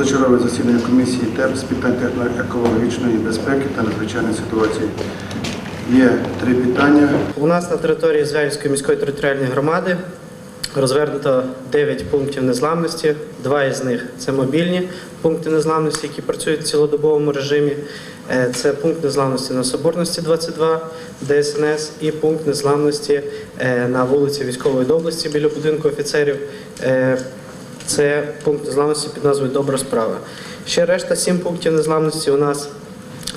Позачергове засідання комісії ТЕП з питань техноекологічної безпеки та надзвичайної ситуації. Є три питання. У нас на території Звягільської міської територіальної громади розвернуто 9 пунктів незламності. Два із них це мобільні пункти незламності, які працюють в цілодобовому режимі. Е, Це пункт незламності на Соборності 22 ДСНС і пункт незламності е, на вулиці Військової доблесті біля будинку офіцерів. Е, Це пункт незламності під назвою Добра справа. Ще решта сім пунктів незламності у нас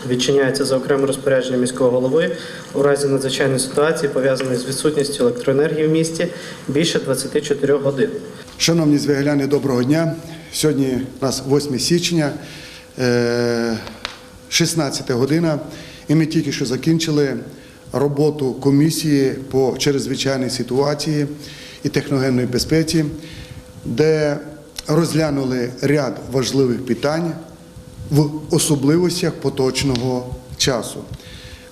відчиняється за окремим розпорядженням міського голови у разі надзвичайної ситуації, пов'язаної з відсутністю електроенергії в місті більше 24 годин. Шановні звягеляни, доброго дня. Сьогодні у нас 8 січня, е, 16 година, і ми тільки що закінчили роботу комісії по чрезвичайній ситуації і техногенної безпеці, де розглянули ряд важливих питань в особливостях поточного часу.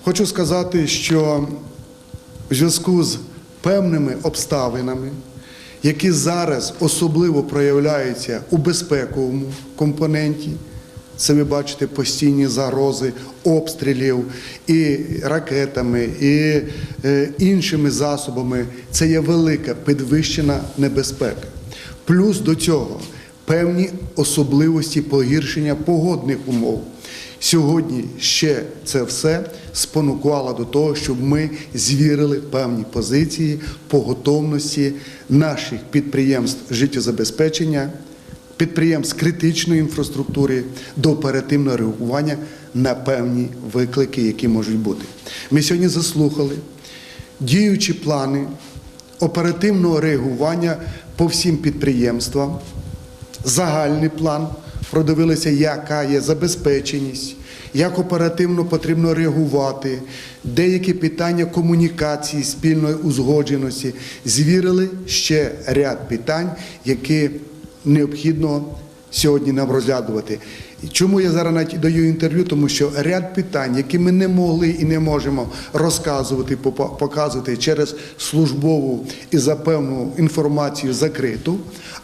Хочу сказати, що в зв'язку з певними обставинами, які зараз особливо проявляються у безпековому компоненті, це ви бачите постійні загрози обстрілів і ракетами, і е, іншими засобами. Це є велика підвищена небезпека. Плюс до цього певні особливості погіршення погодних умов. Сьогодні ще це все спонукувало до того, щоб ми звірили певні позиції по готовності наших підприємств життєзабезпечення, підприємств критичної інфраструктури до оперативного реагування на певні виклики, які можуть бути. Ми сьогодні заслухали діючі плани оперативного реагування по всім підприємствам. Загальний план, продивилися, яка є забезпеченість, як оперативно потрібно реагувати, деякі питання комунікації, спільної узгодженості. Звірили ще ряд питань, які необхідно сьогодні нам розглядувати. Чому я зараз навіть даю інтерв'ю? Тому що ряд питань, які ми не могли і не можемо розказувати, показувати через службову і за певну інформацію закриту.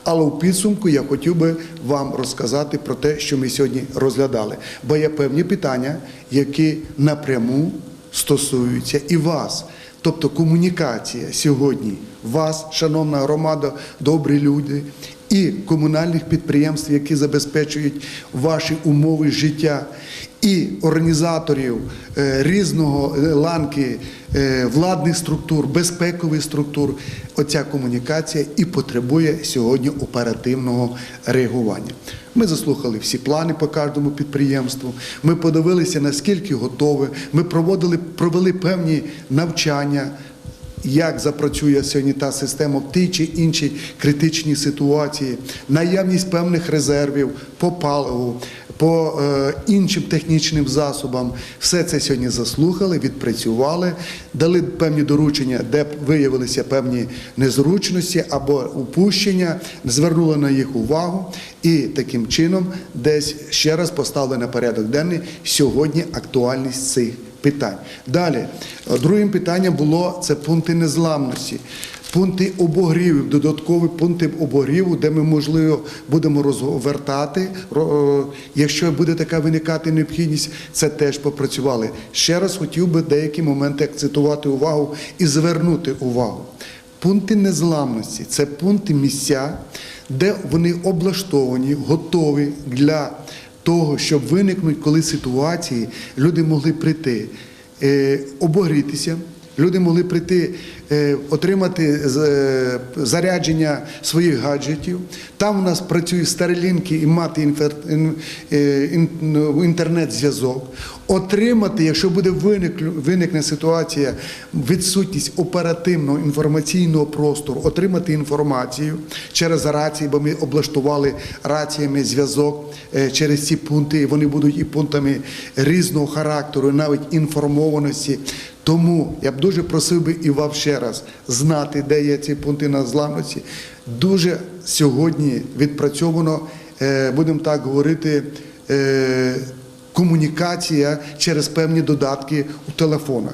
Але у підсумку я хотів би вам розказати про те, що ми сьогодні розглядали. Бо є певні питання, які напряму стосуються і вас. Тобто комунікація сьогодні вас, шановна громада, добрі люди, і комунальних підприємств, які забезпечують ваші умови життя, і організаторів е, різного е, ланки е, владних структур, безпекових структур. Оця комунікація і потребує сьогодні оперативного реагування. Ми заслухали всі плани по кожному підприємству. Ми подивилися, наскільки готові. Ми проводили, провели певні навчання як запрацює сьогодні та система в тій чи іншій критичній ситуації, наявність певних резервів по паливу, по е, іншим технічним засобам. Все це сьогодні заслухали, відпрацювали, дали певні доручення, де виявилися певні незручності або упущення, звернули на їх увагу і таким чином десь ще раз поставили на порядок денний сьогодні актуальність цих питань. Далі, другим питанням було це пункти незламності. Пункти обогрівів, додаткові пункти обогріву, де ми, можливо, будемо розвертати. е, Якщо буде така виникати необхідність, це теж попрацювали. Ще раз хотів би деякі моменти акцентувати увагу і звернути увагу. Пункти незламності це пункти місця, де вони облаштовані, готові для того, щоб виникнуть, коли ситуації люди могли прийти, е, обогрітися, люди могли прийти, е, отримати е, зарядження своїх гаджетів. Там у нас працюють старелінки і мати ну, інтернет-зв'язок. Отримати, якщо буде виник- виникне ситуація, відсутність оперативного інформаційного простору, отримати інформацію через рації, бо ми облаштували раціями зв'язок е, через ці пункти. Вони будуть і пунктами різного характеру, навіть інформованості. Тому я б дуже просив би і вам ще раз знати, де є ці пункти незламності. Дуже сьогодні відпрацьовано, е, будемо так говорити. Комунікація через певні додатки у телефонах.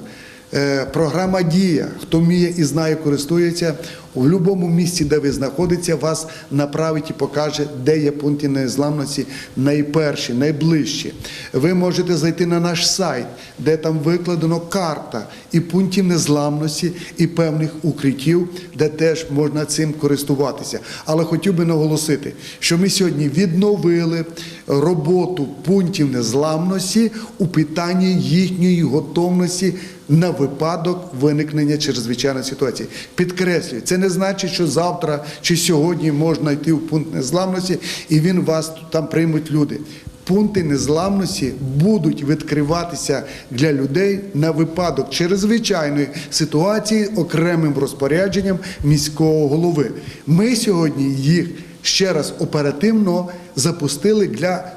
Е, Програма Дія, хто вміє і знає, користується, У будь-якому місці, де ви знаходитеся, вас направить і покаже, де є пункти незламності найперші, найближчі. Ви можете зайти на наш сайт, де там викладено карта і пунктів незламності, і певних укриттів, де теж можна цим користуватися. Але хотів би наголосити, що ми сьогодні відновили роботу пунктів незламності у питанні їхньої готовності на випадок виникнення чрезвичайної ситуації. Підкреслюю, це не значить, що завтра чи сьогодні можна йти в пункт незламності і він вас там приймуть люди. Пункти незламності будуть відкриватися для людей на випадок чрезвичайної ситуації окремим розпорядженням міського голови. Ми сьогодні їх ще раз оперативно запустили для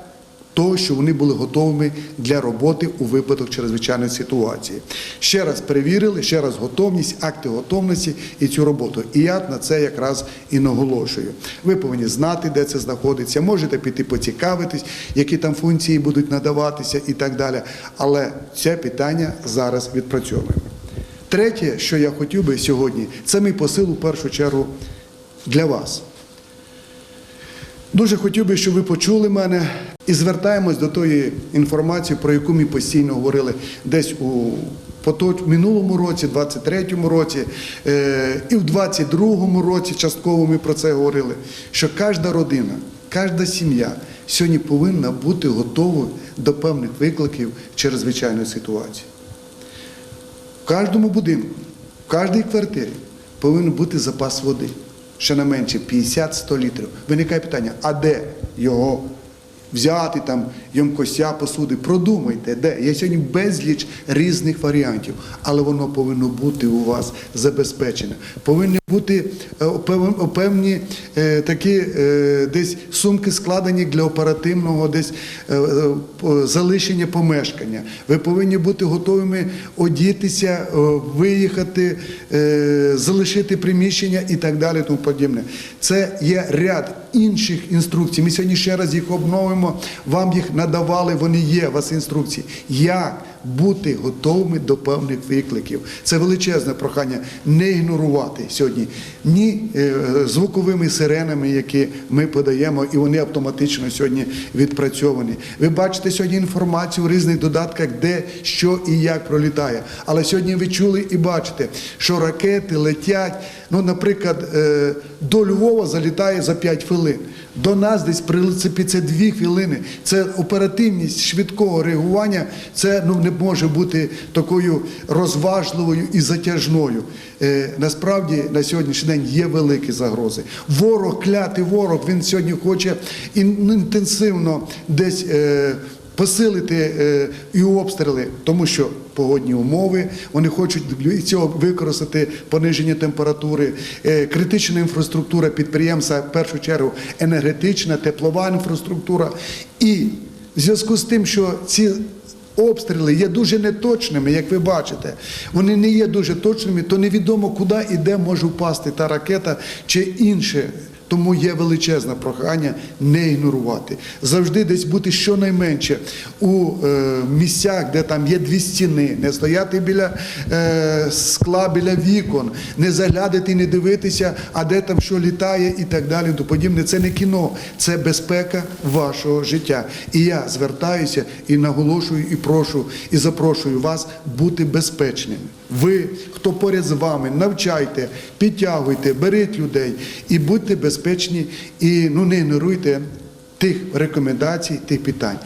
того, що вони були готовими для роботи у випадок чрезвичайної ситуації. Ще раз перевірили, ще раз готовність, акти готовності і цю роботу. І я на це якраз і наголошую. Ви повинні знати, де це знаходиться, можете піти поцікавитись, які там функції будуть надаватися і так далі. Але це питання зараз відпрацьовуємо. Третє, що я хотів би сьогодні, це мій посил у першу чергу для вас. Дуже хотів би, щоб ви почули мене і звертаємось до тої інформації, про яку ми постійно говорили десь у минулому році, 23-му році, е, і в 22-му році частково ми про це говорили, що кожна родина, кожна сім'я сьогодні повинна бути готовою до певних викликів чрезвичайної ситуації. В кожному будинку, в кожній квартирі повинен бути запас води. Щонайменше 50-100 літрів. Виникає питання, а де його взяти, там, ємкостя, посуди? Продумайте, де. Є сьогодні безліч різних варіантів, але воно повинно бути у вас забезпечене. Повинні бути е, певні е, такі е, десь сумки складені для оперативного десь залишення помешкання. Ви повинні бути готовими одітися, виїхати, залишити приміщення і так далі. Тому подібне. Це є ряд інших інструкцій. Ми сьогодні ще раз їх обновимо. Вам їх надавали, вони є. У вас інструкції. Як бути готовими до певних викликів? Це величезне прохання не ігнорувати сьогодні ні е, звуковими сиренами, які ми подаємо, і вони автоматично сьогодні відпрацьовані. Ви бачите сьогодні інформацію у різних додатках, де що і як пролітає. Але сьогодні ви чули і бачите, що ракети летять. Ну, наприклад, е, до Львова залітає за 5 хвилин. До нас десь прилипиться 2 хвилини. Це оперативність швидкого реагування. Це ну не може бути такою розважливою і затяжною. Е, насправді на сьогоднішній день є великі загрози. Ворог, клятий ворог, він сьогодні хоче інтенсивно десь. Е, Посилити е, і обстріли, тому що погодні умови, вони хочуть цього використати пониження температури, е, критична інфраструктура підприємства, в першу чергу енергетична, теплова інфраструктура. І в зв'язку з тим, що ці обстріли є дуже неточними, як ви бачите, вони не є дуже точними, то невідомо, куди і де може впасти та ракета чи інше. Тому є величезне прохання не ігнорувати. Завжди десь бути щонайменше у е, місцях, де там є дві стіни, не стояти біля е, скла, біля вікон, не заглядати, не дивитися, а де там що літає і так далі. То подібне. Це не кіно, це безпека вашого життя. І я звертаюся і наголошую, і прошу, і запрошую вас бути безпечними. Ви, хто поряд з вами, навчайте, підтягуйте, беріть людей і будьте безпечні, і ну не ігноруйте тих рекомендацій, тих питань.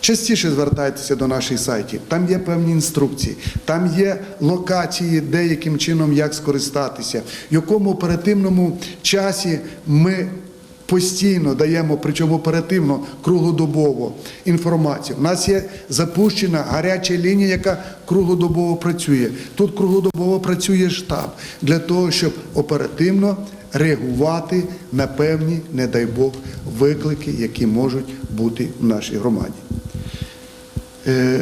Частіше звертайтеся до наших сайтів. Там є певні інструкції, там є локації, де яким чином як скористатися, в якому оперативному часі ми постійно даємо, причому оперативно, круглодобово інформацію. У нас є запущена гаряча лінія, яка круглодобово працює. Тут круглодобово працює штаб для того, щоб оперативно реагувати на певні, не дай Бог, виклики, які можуть бути в нашій громаді. Е,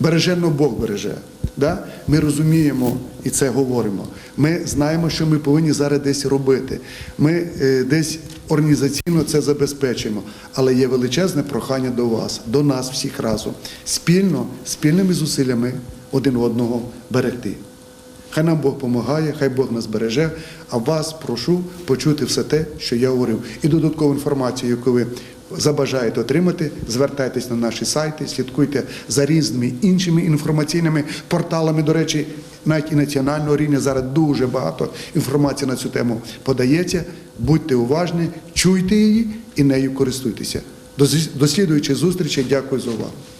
Бережено Бог береже. Да? Ми розуміємо і це говоримо. Ми знаємо, що ми повинні зараз десь робити. Ми е, десь організаційно це забезпечимо. Але є величезне прохання до вас, до нас всіх разом, спільно, спільними зусиллями один одного берегти. Хай нам Бог допомагає, хай Бог нас береже. А вас прошу почути все те, що я говорив. І додаткову інформацію, яку ви забажаєте отримати, звертайтесь на наші сайти, слідкуйте за різними іншими інформаційними порталами. До речі, навіть і національного рівня зараз дуже багато інформації на цю тему подається. Будьте уважні, чуйте її і нею користуйтеся. До слідуючої зустрічі. Дякую за увагу.